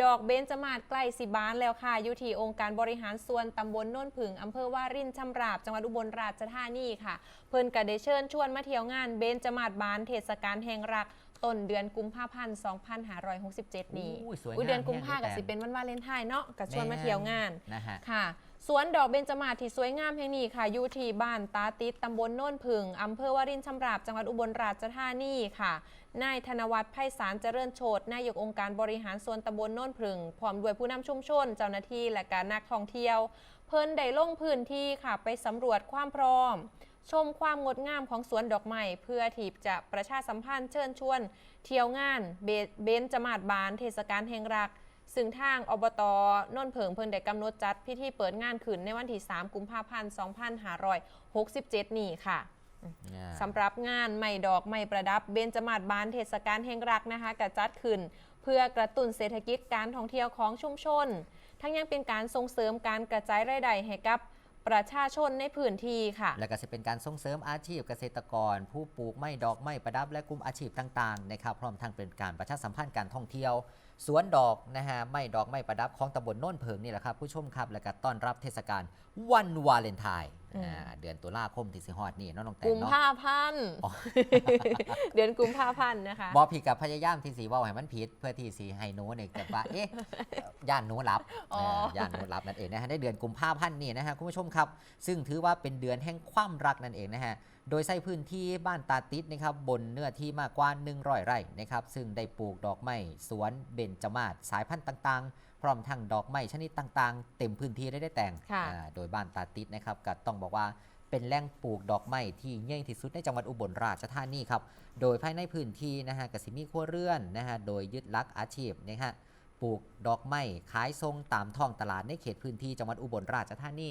ดอกเบญจมาศใกล้สิบานแล้วค่ะอยู่ที่องค์การบริหารส่วนตำบลโน่นผึ่งอำเภอว่ารินชำราบจังหวัดอุบลราชธานีค่ะ เพิ่นก็ได้เชิญชวนมาเที่ยวงานเบญจมาศบานเทศกาลแห่งรักต้นเดือนกุมภาพันธ์2567 นี้อุ้ยสวยงามอุ๊ยเดือนกุมภาแห้ก็งเลยสิเป็นวันวาเลนไทน์เนาะก็ชวนมาเที่ยวงานนะฮะค่ะ สวนดอกเบญจมาศที่สวยงามแห่งนี้ค่ะอยู่ที่บ้านตาติดตำบลโน่นผึ่งอำเภอวารินชำราบจังหวัดอุบลราชธานีค่ะนายธนวัฒน์ไพศาลเจริญโชตนายกองค์การบริหารส่วนตำบลโน่นผึ่งพร้อมด้วยผู้นำชุมชน เจ้าหน้าที่และการนักท่องเที่ยว เพิ่นได้ลงพื้นที่ค่ะไปสำรวจความพร้อม ชมความงดงามของสวนดอกไม้เพื่อที่จะประชาสัมพันธ์เชิญชวน เที่ยวงานเบเบนจมาศบาน เทศกาลแห่งรัก ซึ่งทางอบตโน่นเผิงเพิ่นได้กำหนดจัดพิธีเปิดงานขึ้นในวันที่ 3 กุมภาพันธ์ 2567 นี้ค่ะ สำหรับงานไม่ดอกไม่ประดับเบญจมาศบานเทศกาลแห่งรักนะคะกระจัดขึ้น เพื่อกระตุ้นเศรษฐกิจการท่องเที่ยวของชุมชน ทั้งยังเป็นการส่งเสริมการกระจายรายได้ให้กับ ประชาชนในพื้นที่ค่ะ แล้วก็จะเป็นการส่งเสริมอาชีพเกษตรกร ผู้ปลูกไม้ดอกไม้ประดับและกลุ่มอาชีพต่างๆนะครับพร้อมทั้งเป็นการประชาสัมพันธ์การท่องเที่ยว สวนดอกนะฮะไม้ดอกไม้ประดับของตำบลโน่นเพิงนี่แหละครับผู้ชมครับแล้วก็ต้อนรับเทศกาลวันวาเลนไทน์ เดือนตุลาคมที่สิฮอดนี่เน้องน้องแตกุงมเนาะภาพันธ์อ๋อเดือนกุมภาพันธ์นะคะบอพีกับพยายามที่สีว่าให้มันผิดเพื่อที่สีให้หนูเนี่ยกับว่าเอ๊ะย่านหนูรับอ๋อเออย่านหนูรับนั่นเองนะฮะในเดือนกุมภาพันธ์นี่นะฮะคุณผู้ชมครับ ซึ่งถือว่าเป็นเดือนแห่งความรักนั่นเองนะฮะโดยใช้พื้นที่บ้านตาติดนะครับบนเนื้อที่มากกว่า100ไร่นะครับซึ่งได้ปลูกดอกไม้สวนเบญจมาศสายพันธุ์ต่างๆ พร้อมทั้งดอกไม้ชนิดต่างๆ เต็มพื้นที่ได้ได้แต่ง ค่ะอ่าโดยบ้านตาติดนะครับก็ต้องบอกว่าเป็นแหล่งปลูกดอกไม้ที่ใหญ่ที่สุดในจังหวัดอุบลราชธานีครับ โดยภายในพื้นที่นะฮะกสิมีครัวเรือนนะฮะโดยยึดหลักอาชีพนะฮะปลูกดอกไม้ขายทรงตามท้องตลาดในเขตพื้นที่จังหวัดอุบลราชธานี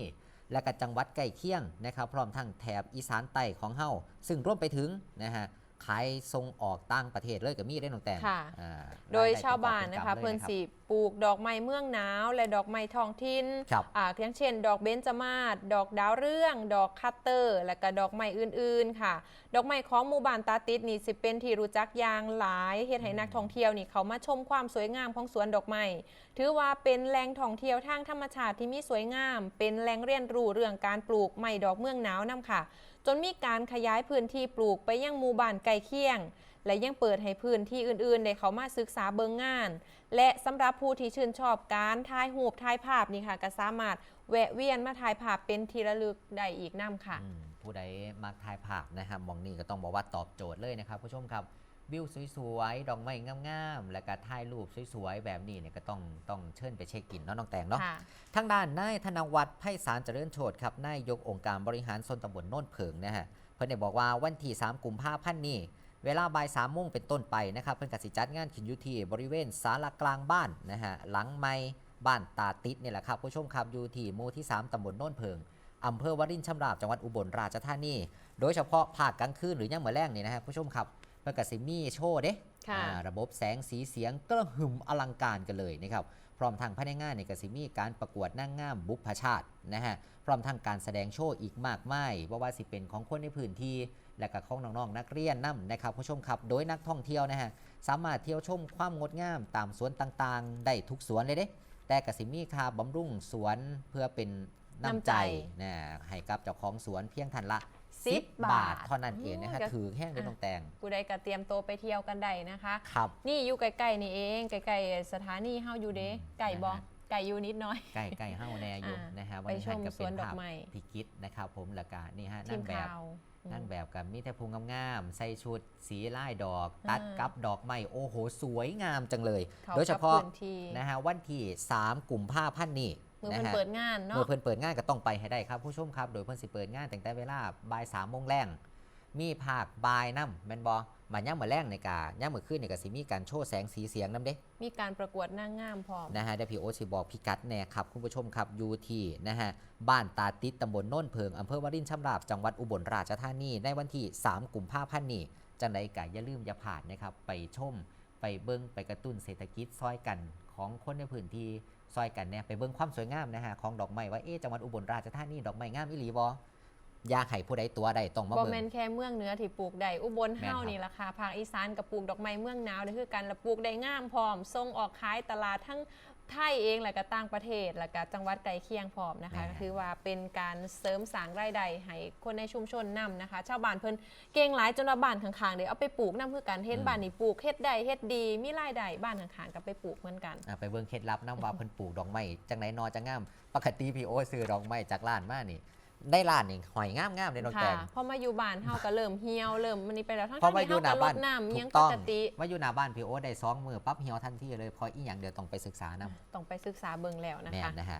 และก็จังหวัดใกล้เคียงนะครับ พร้อมทั้งแถบอีสานใต้ของเฮาซึ่งร่วมไปถึงนะฮะขายทรงออกต่างประเทศเลยกับมีได้น้องแตงค่ะ อ่าโดยรได้ชาวบ้านป็นะคะกำลยเพิ่นรับสี ปลูกดอกไม้เมืองหนาว และดอกไม้ท้องถิ่นครับอ่าอย่างเช่น ดอกเบญจมาศดอกดาวเรื่อง ดอกคัตเตอร์ และก็ดอกไม้อื่นๆค่ะ ดอกไม้ของหมู่บ้านตาติดนี่สิเป็นที่รู้จักอย่างหลายเฮ็ดให้นักท่องเที่ยวนี่เขามาชมความสวยงามของสวนดอกไม้ถือว่าเป็นแหล่งท่องเที่ยวทางธรรมชาติที่มีสวยงาม เป็นแหล่งเรียนรู้เรื่องการปลูกไม้ดอกเมืองหนาวนํค่ะ จนมีการขยายพื้นที่ปลูกไปยังหมู่บ้านใกล้เคียง และยังเปิดให้พื้นที่อื่นๆ ได้เขามาศึกษาเบิงงาน และสำหรับผู้ที่ชื่นชอบการถ่ายรูปถ่ายภาพนี่ค่ะก็สามารถแวะเวียนมาถ่ายภาพเป็นที่ระลึกได้อีกน้ำค่ะอืมผู้ใดมักถ่ายภาพนะครับมองนี่ก็ต้องบอกว่าตอบโจทย์เลยนะครับผู้ชมครับวิวสวยๆ ดอกไม้งามๆ แล้วก็ถ่ายรูปสวยๆ แบบนี้เนี่ยก็ต้องต้องเชิญไปเช็คอินเนาะน้องแตงเนาะค่ะทางด้านนายธนวัฒน์ไพศาลเจริญโชตครับนายยกองค์การบริหารส่วนตำบลโน่นเผิงนะฮะ เพิ่นได้บอกว่าวันที่ 3 กุมภาพันธ์นี้ เวลาบ่ายสามโมงเป็นต้นไปนะครับเพิ่นกสิจัดงานขินอยุทีบริเวณศาลากลางบ้านนะฮะหลังไม้บ้านตาติดเนี่ยแหละครับผู้ชมครับอยู่ที่หมู่ที่ 3ตำบลโน่นเพิงอำเภอวารินชำราบจังหวัดอุบลราชธานี โดยเฉพาะภาคกลางคืนหรือย่ามมื้อแรงนี่นะฮะผู้ชมครับเพิ่นกสิมีโชว์เด้ค่ะอ่าระบบแสงสีเสียงกระหึ่มอลังการกันเลยนะครับพร้อมทางภายในงานเนี่ยก็สิมีการประกวดนางงามบุพชาตินะฮะพร้อมทั้งการแสดงโชว์อีกมากมายว่าว่าสิเป็นของคนในพื้นที่ และก็ของน้องๆนักเรียนนํนะครับผู้ชมครับ โดยนักท่องเที่ยวนะฮะสามารถเที่ยวชมความงดงามตามสวนต่างๆ ได้ทุกสวนเลยเด้ แต่กสิมีค่าบำรุงสวนเพื่อเป็นน้ำใจน้ำใจนะให้กับเจ้าของสวนเพียงทันละ10 10บาทเท่านั้นเองนะฮะอืมก็ถือแห้งเลยน้องแตงผู้ใดก็เตรียมตัวไปเที่ยวกันได้นะคะ ครับ นี่อยู่ใกล้ๆนี่เองใกล้ๆสถานีเฮาอยู่เด้อืมไก่บ่นะฮะ ไก่อยู่นิดหน้อยใกล้ใกล้ห้าแนอยู่อ่านนะฮะไปชมก็สวนดอกภาพไม้ พิกิตนะครับผมแล้วก็นี่ฮะทีนั่มงแบบ ข่าวอืมนั่งแบบกับมีแต่พุงงามๆใส่ชุดสีลายดอกอ่าตัดกับดอกไม้โอ้โห สวยงามจังเลย เขาโดยเฉพาะกับพื้นที่ นะฮะวันที่ 3กลุ่มภาพันธ์นี่มือนะเพิ่นฮะเปิดงานเนาะเมื่อเพิ่นเปิดงานก็ต้องไปให้ได้ครับ ผู้ชมครับ โดยเพิ่นสิเปิดงานตั้งแต่เวลาบ่ายสามโมงแรงมีภาคบ่ายน้ำแม่นบอ มาย่ำมือแรงในกาย่ำมือขึ้นในกาสิมีการโชว์แสงสีเสียงน้ำเด้มีการประกวดนางงามพร้อมนะฮะเดี๋ยวพี่โอตสิบอกพี่กัดแน่ครับคุณผู้ชมครับอยูที่นะฮะบ้านตาติดตำบลโน่นเพิงอำเภอวารินชำราบจังหวัดอุบลราชธานีในวันที่ 3กุมภาพันธ์นี้จังไดกะอย่าลืมอย่าผ่านนะครับไปชมไปเบิ้งไปกระตุ้นเศรษฐกิจซอยกันของคนในพื้นที่ซอยกันเนี่ยไปเบิ้งความสวยงามนะฮะของดอกไม้ว่าเอ๊ะจังหวัดอุบลราชธานีดอกไม้งามอิหลีบอ อยากให้ผู้ใดตัวใดต้องมาบ่เบิ่แม่งนแค่เมืองเหนือที่ปลูกได้อุบลแม่นเฮาครับนี่ล่ะค่ะภาคอีสานก็ปลูกดอกไม้เมืองหนาวนี่คือกันแล้วปลูกได้งามพร้อมส่งออกขายตลาดทั้งไทยเองแล้วก็ต่างประเทศแล้วก็จังหวัดใกล้เคียงพร้อมนะคะก็คือว่าเป็นการเสริมสร้างรายได้ให้คนในชุมชนนํนะคะ ชาวบ้านเพิ่นเก่งหลายจนว่าบ้านข้างๆเดี๋ยวเอาไปปลูกนํคือกันเฮ็ดบ้านนี่ปลูกเฮ็ดได้เฮ็ดดีมีรายได้บ้านข้างๆก็ไปปลูกเหมือนกัน อะไปเบิ่งเคล็ดลับน้ำว่าเพิ่นปลูกดอกไม้จังไหนนอจะงาม ปกติพี่โอซื้อดอกไม้จากร้านมานี่ ได้ร้านนี่หอยงามๆเลยน้องแตค่ะงพอมาอยู่บ้านเฮาก็เริ่มเหี่ยวเริ่มมันนี่ไปแล้วทั้งเพราะๆว่าที่อยู่เฮาหน้าก็ลบ้านดน้ำถูยังกปต้องกติว่าอยู่หน้าบ้านพี่โอได้สองมือปั๊บเหี่ยวทันทีเลยพออีหยังเดี๋ยวต้องไปศึกษานํต้องไปศึกษาเบิ่งแล้วนะแม่คะ นนะฮะ